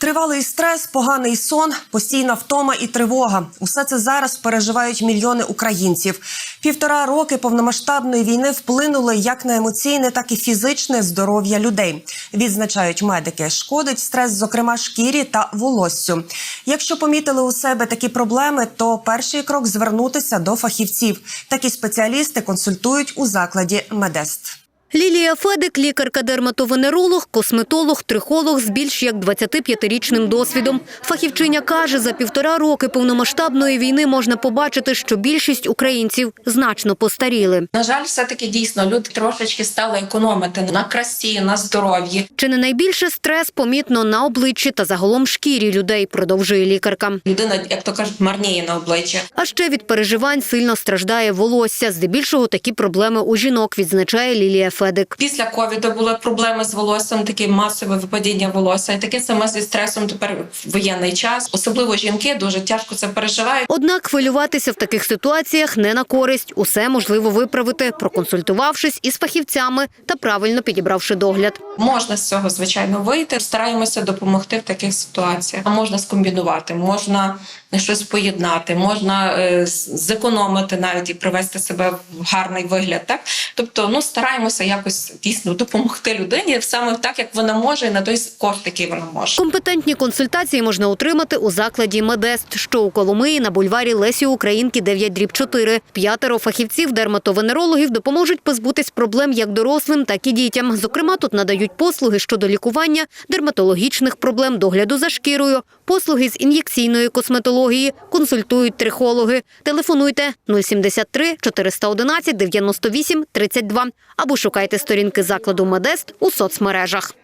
Тривалий стрес, поганий сон, постійна втома і тривога. Усе це зараз переживають мільйони українців. Півтора роки повномасштабної війни вплинули як на емоційне, так і фізичне здоров'я людей. Відзначають медики. Шкодить стрес, зокрема шкірі та волоссю. Якщо помітили у себе такі проблеми, то перший крок звернутися до фахівців. Такі спеціалісти консультують у закладі Медест. Лілія Федик – лікарка-дерматовенеролог, косметолог, трихолог з більш як 25-річним досвідом. Фахівчиня каже, за півтора роки повномасштабної війни можна побачити, що більшість українців значно постаріли. На жаль, все-таки дійсно люди трошечки стали економити на красі, на здоров'ї. Чи не найбільше стрес помітно на обличчі та загалом шкірі людей, продовжує лікарка. Людина, як то кажуть, марніє на обличчя. А ще від переживань сильно страждає волосся. Здебільшого такі проблеми у жінок, відзначає Лілія Федик. Після ковіду були проблеми з волоссям, таке масове випадіння волосся. І таке саме зі стресом тепер в воєнний час. Особливо жінки дуже тяжко це переживають. Однак хвилюватися в таких ситуаціях не на користь. Усе можливо виправити, проконсультувавшись із фахівцями та правильно підібравши догляд. Можна з цього звичайно вийти. Стараємося допомогти в таких ситуаціях. Можна скомбінувати, можна щось поєднати, можна е, зекономити навіть і привести себе в гарний вигляд. Так, тобто, ну стараємося якось дійсно допомогти людині саме так, як вона може, і на той кошт, який вона може. Компетентні консультації можна отримати у закладі Медест, що у Коломиї на бульварі Лесі Українки 9 дріб 4. П'ятеро фахівців дерматовенерологів допоможуть позбутись проблем як дорослим, так і дітям. Зокрема, тут надають послуги щодо лікування дерматологічних проблем, догляду за шкірою, послуги з ін'єкційної косметології, консультують трихологи. Телефонуйте 073 411 98 32 або шукайте сторінки закладу Медест у соцмережах.